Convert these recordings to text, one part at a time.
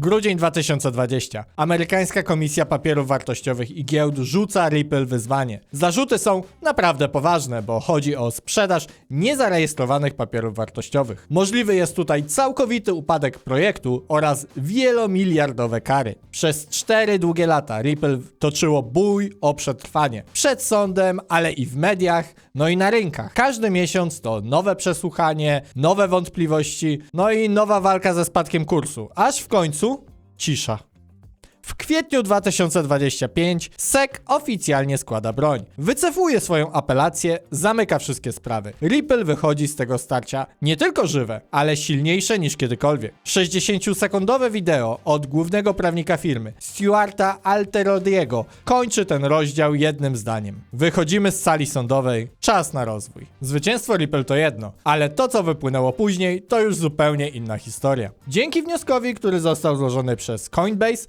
Grudzień 2020. Amerykańska Komisja Papierów Wartościowych i Giełd rzuca Ripple wyzwanie. Zarzuty są naprawdę poważne, bo chodzi o sprzedaż niezarejestrowanych papierów wartościowych. Możliwy jest tutaj całkowity upadek projektu oraz wielomiliardowe kary. Przez cztery długie lata Ripple toczyło bój o przetrwanie. Przed sądem, ale i w mediach, no i na rynkach. Każdy miesiąc to nowe przesłuchanie, nowe wątpliwości, no i nowa walka ze spadkiem kursu. Aż w końcu cisza. W kwietniu 2025 SEC oficjalnie składa broń. Wycofuje swoją apelację, zamyka wszystkie sprawy. Ripple wychodzi z tego starcia nie tylko żywe, ale silniejsze niż kiedykolwiek. 60-sekundowe wideo od głównego prawnika firmy, Stuarta Alterodiego, kończy ten rozdział jednym zdaniem. Wychodzimy z sali sądowej, czas na rozwój. Zwycięstwo Ripple to jedno, ale to co wypłynęło później to już zupełnie inna historia. Dzięki wnioskowi, który został złożony przez Coinbase,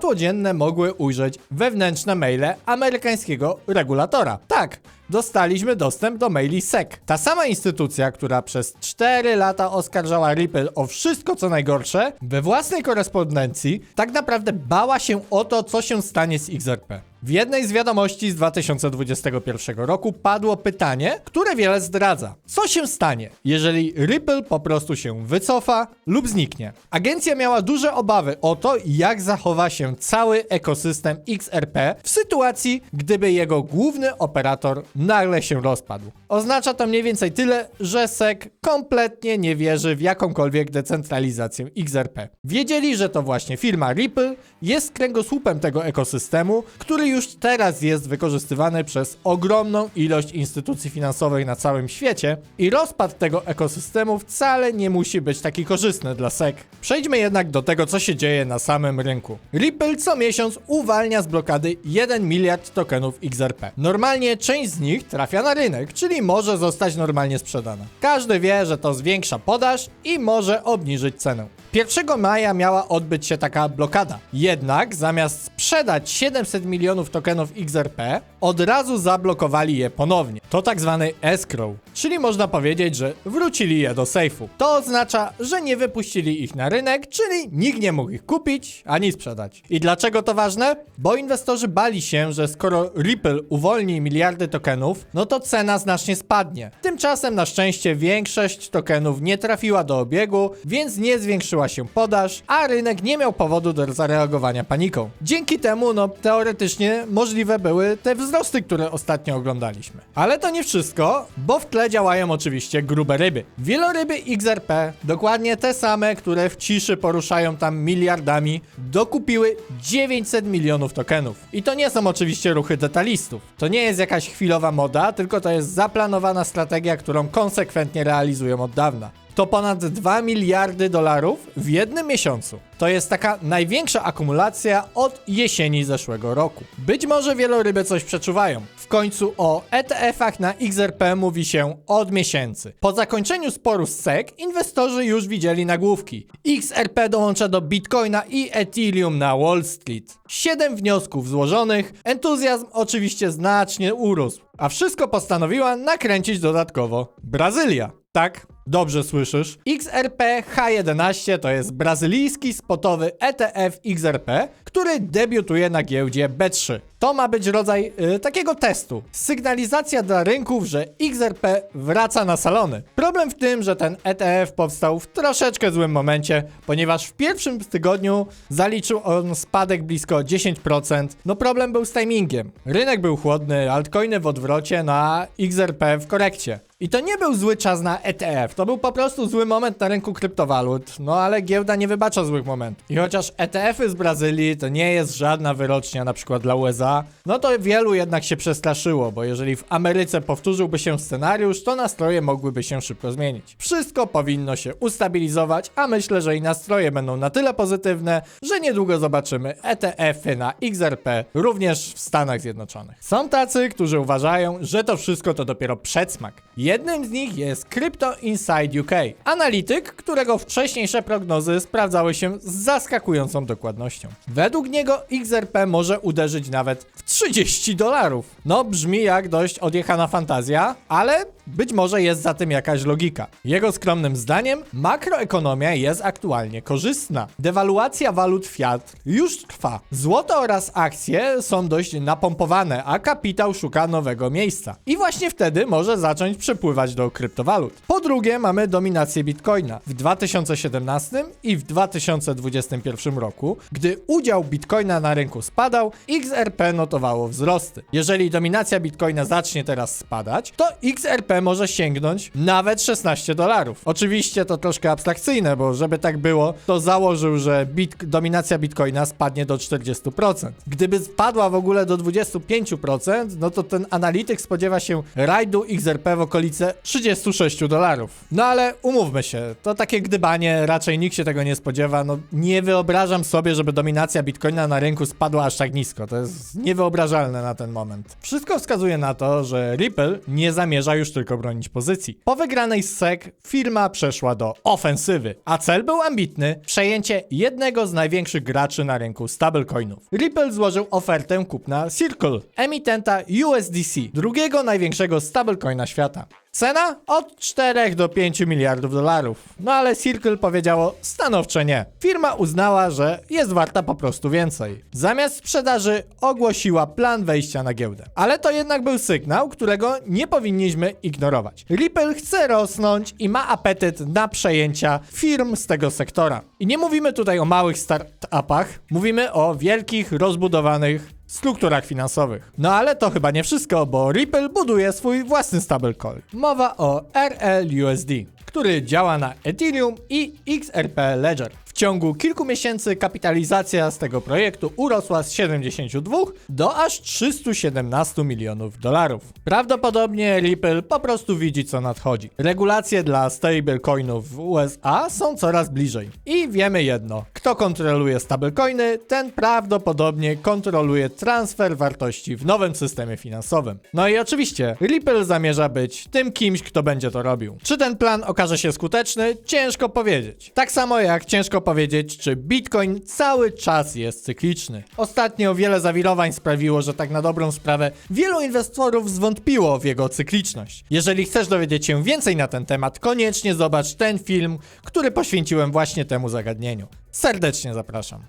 światło dzienne mogły ujrzeć wewnętrzne maile amerykańskiego regulatora. Tak, dostaliśmy dostęp do maili SEC. Ta sama instytucja, która przez 4 lata oskarżała Ripple o wszystko co najgorsze, we własnej korespondencji tak naprawdę bała się o to, co się stanie z XRP. W jednej z wiadomości z 2021 roku padło pytanie, które wiele zdradza. Co się stanie, jeżeli Ripple po prostu się wycofa lub zniknie? Agencja miała duże obawy o to, jak zachowa się cały ekosystem XRP w sytuacji, gdyby jego główny operator nagle się rozpadł. Oznacza to mniej więcej tyle, że SEC kompletnie nie wierzy w jakąkolwiek decentralizację XRP. Wiedzieli, że to właśnie firma Ripple jest kręgosłupem tego ekosystemu, który już teraz jest wykorzystywany przez ogromną ilość instytucji finansowych na całym świecie i rozpad tego ekosystemu wcale nie musi być taki korzystny dla SEC. Przejdźmy jednak do tego, co się dzieje na samym rynku. Ripple co miesiąc uwalnia z blokady 1 miliard tokenów XRP. Normalnie część z nich trafia na rynek, czyli może zostać normalnie sprzedana. Każdy wie, że to zwiększa podaż i może obniżyć cenę. 1 maja miała odbyć się taka blokada. Jednak zamiast sprzedać 700 milionów tokenów XRP, od razu zablokowali je ponownie. To tak zwany escrow, czyli można powiedzieć, że wrócili je do sejfu. To oznacza, że nie wypuścili ich na rynek, czyli nikt nie mógł ich kupić ani sprzedać. I dlaczego to ważne? Bo inwestorzy bali się, że skoro Ripple uwolni miliardy tokenów, no to cena znacznie spadnie. Tymczasem na szczęście większość tokenów nie trafiła do obiegu, więc nie zwiększyła się podaż, a rynek nie miał powodu do zareagowania paniką. Dzięki temu, no teoretycznie możliwe były te wzrosty, które ostatnio oglądaliśmy. Ale to nie wszystko, bo w tle działają oczywiście grube ryby. Wieloryby XRP, dokładnie te same, które w ciszy poruszają tam miliardami, dokupiły 900 milionów tokenów. I to nie są oczywiście ruchy detalistów. To nie jest jakaś chwilowa moda, tylko to jest zaplanowana strategia, którą konsekwentnie realizują od dawna. To ponad 2 miliardy dolarów w jednym miesiącu. To jest taka największa akumulacja od jesieni zeszłego roku. Być może wieloryby coś przeczuwają. W końcu o ETF-ach na XRP mówi się od miesięcy. Po zakończeniu sporu z SEC inwestorzy już widzieli nagłówki. XRP dołącza do Bitcoina i Ethereum na Wall Street. 7 wniosków złożonych, entuzjazm oczywiście znacznie urósł, a wszystko postanowiła nakręcić dodatkowo Brazylia. Tak, dobrze słyszysz. XRP H11 to jest brazylijski spotowy ETF XRP, który debiutuje na giełdzie B3. To ma być rodzaj y, takiego testu. Sygnalizacja dla rynków, że XRP wraca na salony. Problem w tym, że ten ETF powstał w troszeczkę złym momencie, ponieważ w pierwszym tygodniu zaliczył on spadek blisko 10%. No problem był z timingiem. Rynek był chłodny, altcoiny w odwrocie na XRP w korekcie. I to nie był zły czas na ETF, to był po prostu zły moment na rynku kryptowalut, no ale giełda nie wybacza złych momentów. I chociaż ETF-y z Brazylii to nie jest żadna wyrocznia na przykład dla USA, no to wielu jednak się przestraszyło, bo jeżeli w Ameryce powtórzyłby się scenariusz, to nastroje mogłyby się szybko zmienić. Wszystko powinno się ustabilizować, a myślę, że i nastroje będą na tyle pozytywne, że niedługo zobaczymy ETF-y na XRP również w Stanach Zjednoczonych. Są tacy, którzy uważają, że to wszystko to dopiero przedsmak. Jednym z nich jest Crypto Inside UK, analityk, którego wcześniejsze prognozy sprawdzały się z zaskakującą dokładnością. Według niego XRP może uderzyć nawet w 30 dolarów. No, brzmi jak dość odjechana fantazja, ale być może jest za tym jakaś logika. Jego skromnym zdaniem makroekonomia jest aktualnie korzystna. Dewaluacja walut fiat już trwa. Złoto oraz akcje są dość napompowane, a kapitał szuka nowego miejsca. I właśnie wtedy może zacząć przepływać do kryptowalut. Po drugie, mamy dominację bitcoina. W 2017 i w 2021 roku, gdy udział bitcoina na rynku spadał, XRP notowało wzrosty. Jeżeli dominacja bitcoina zacznie teraz spadać, to XRP może sięgnąć nawet 16 dolarów. Oczywiście to troszkę abstrakcyjne, bo żeby tak było, to założył, że bit dominacja bitcoina spadnie do 40%. Gdyby spadła w ogóle do 25%, no to ten analityk spodziewa się rajdu XRP w okolice 36 dolarów. No ale umówmy się, to takie gdybanie, raczej nikt się tego nie spodziewa. No nie wyobrażam sobie, żeby dominacja bitcoina na rynku spadła aż tak nisko. To jest niewyobrażalne na ten moment. Wszystko wskazuje na to, że Ripple nie zamierza już bronić pozycji. Po wygranej z SEC firma przeszła do ofensywy, a cel był ambitny przejęcie jednego z największych graczy na rynku stablecoinów. Ripple złożył ofertę kupna Circle, emitenta USDC, drugiego największego stablecoina świata. Cena? Od 4 do 5 miliardów dolarów. No ale Circle powiedziało stanowcze nie. Firma uznała, że jest warta po prostu więcej. Zamiast sprzedaży ogłosiła plan wejścia na giełdę. Ale to jednak był sygnał, którego nie powinniśmy ignorować. Ripple chce rosnąć i ma apetyt na przejęcia firm z tego sektora. I nie mówimy tutaj o małych startupach, mówimy o wielkich, rozbudowanych strukturach finansowych. No ale to chyba nie wszystko, bo Ripple buduje swój własny stablecoin. Mowa o RLUSD, który działa na Ethereum i XRP Ledger. Ciągu kilku miesięcy kapitalizacja z tego projektu urosła z 72 do aż 317 milionów dolarów. Prawdopodobnie Ripple po prostu widzi co nadchodzi. Regulacje dla stablecoinów w USA są coraz bliżej. I wiemy jedno, kto kontroluje stablecoiny, ten prawdopodobnie kontroluje transfer wartości w nowym systemie finansowym. No i oczywiście Ripple zamierza być tym kimś, kto będzie to robił. Czy ten plan okaże się skuteczny? Ciężko powiedzieć. Tak samo jak ciężko powiedzieć, czy Bitcoin cały czas jest cykliczny. Ostatnio wiele zawirowań sprawiło, że tak na dobrą sprawę wielu inwestorów zwątpiło w jego cykliczność. Jeżeli chcesz dowiedzieć się więcej na ten temat, koniecznie zobacz ten film, który poświęciłem właśnie temu zagadnieniu. Serdecznie zapraszam.